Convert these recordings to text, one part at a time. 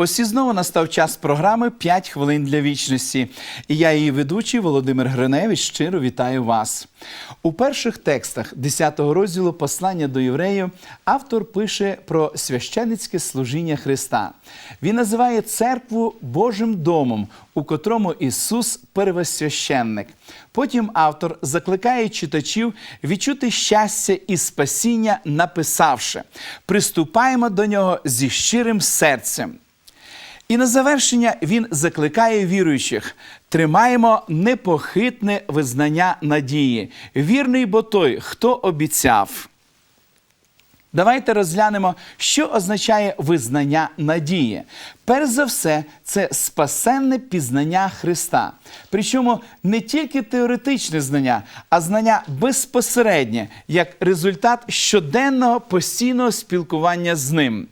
Ось і знову настав час програми «5 хвилин для вічності. І я, її ведучий Володимир Гриневич, щиро вітаю вас. У перших текстах 10-го розділу послання до євреїв автор пише про священицьке служіння Христа. Він називає церкву Божим домом, у котрому Ісус первосвященник. Потім автор закликає читачів відчути щастя і спасіння, написавши: приступаємо до нього зі щирим серцем. І на завершення він закликає віруючих: тримаємо непохитне визнання надії. Вірний бо той, хто обіцяв. Давайте розглянемо, що означає визнання надії. Перш за все, це спасенне пізнання Христа. Причому не тільки теоретичне знання, а знання безпосереднє, як результат щоденного постійного спілкування з ним.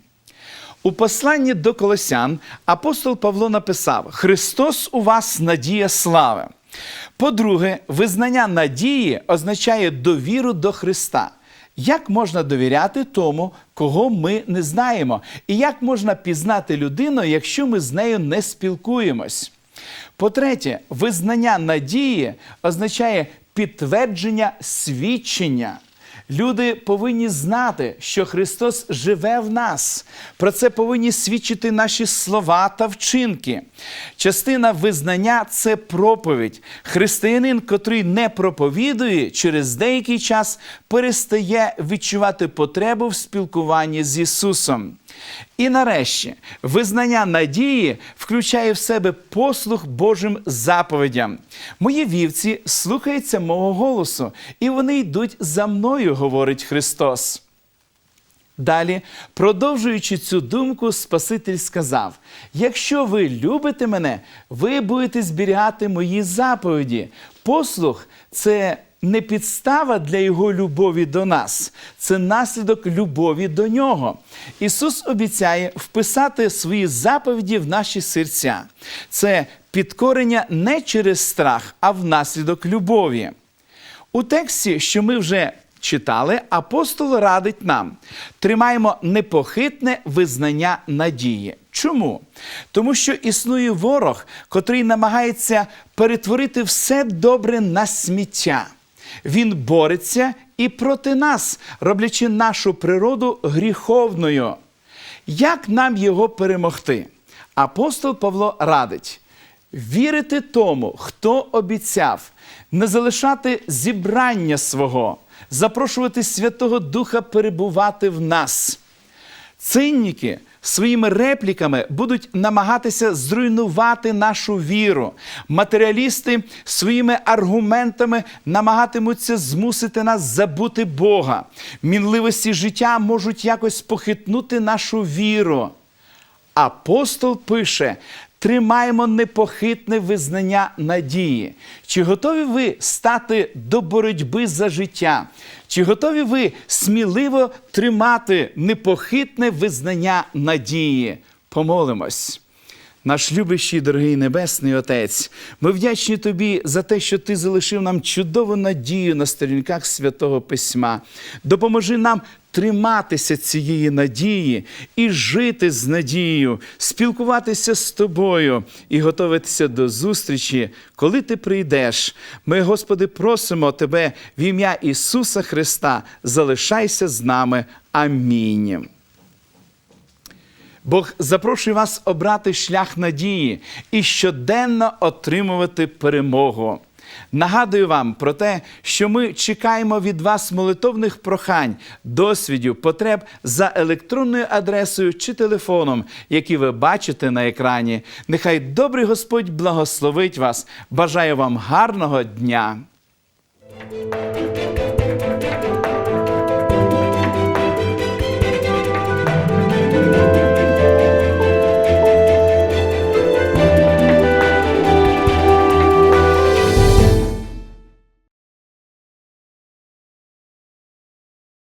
У посланні до Колосян апостол Павло написав: Христос у вас надія слави. По-друге, визнання надії означає довіру до Христа. Як можна довіряти тому, кого ми не знаємо? І як можна пізнати людину, якщо ми з нею не спілкуємось? По-третє, визнання надії означає підтвердження свідчення. Люди повинні знати, що Христос живе в нас. Про це повинні свідчити наші слова та вчинки. Частина визнання це проповідь. Християнин, котрий не проповідує, через деякий час перестає відчувати потребу в спілкуванні з Ісусом. І нарешті, визнання надії включає в себе послух Божим заповідям. Мої вівці слухаються мого голосу, і вони йдуть за мною, говорить Христос. Далі, продовжуючи цю думку, Спаситель сказав: якщо ви любите мене, ви будете зберігати мої заповіді. Послух це не підстава для його любові до нас, це наслідок любові до нього. Ісус обіцяє вписати свої заповіді в наші серця. Це підкорення не через страх, а внаслідок любові. У тексті, що ми вже читали, апостол радить нам: тримаємо непохитне визнання надії. Чому? Тому що існує ворог, котрий намагається перетворити все добре на сміття. Він бореться і проти нас, роблячи нашу природу гріховною. Як нам його перемогти? Апостол Павло радить вірити тому, хто обіцяв, не залишати зібрання свого, запрошувати Святого Духа перебувати в нас. Цинніки своїми репліками будуть намагатися зруйнувати нашу віру. Матеріалісти своїми аргументами намагатимуться змусити нас забути Бога. Мінливості життя можуть якось похитнути нашу віру. Апостол пише: тримаємо непохитне визнання надії. Чи готові ви стати до боротьби за життя? Чи готові ви сміливо тримати непохитне визнання надії? Помолимось. Наш любящий, дорогий Небесний Отець, ми вдячні Тобі за те, що Ти залишив нам чудову надію на сторінках Святого Письма. Допоможи нам триматися цієї надії і жити з надією, спілкуватися з тобою і готуватися до зустрічі, коли ти прийдеш. Ми, Господи, просимо Тебе в ім'я Ісуса Христа, залишайся з нами. Амінь. Бог запрошує вас обрати шлях надії і щоденно отримувати перемогу. Нагадую вам про те, що ми чекаємо від вас молитовних прохань, досвідів, потреб за електронною адресою чи телефоном, які ви бачите на екрані. Нехай добрий Господь благословить вас. Бажаю вам гарного дня!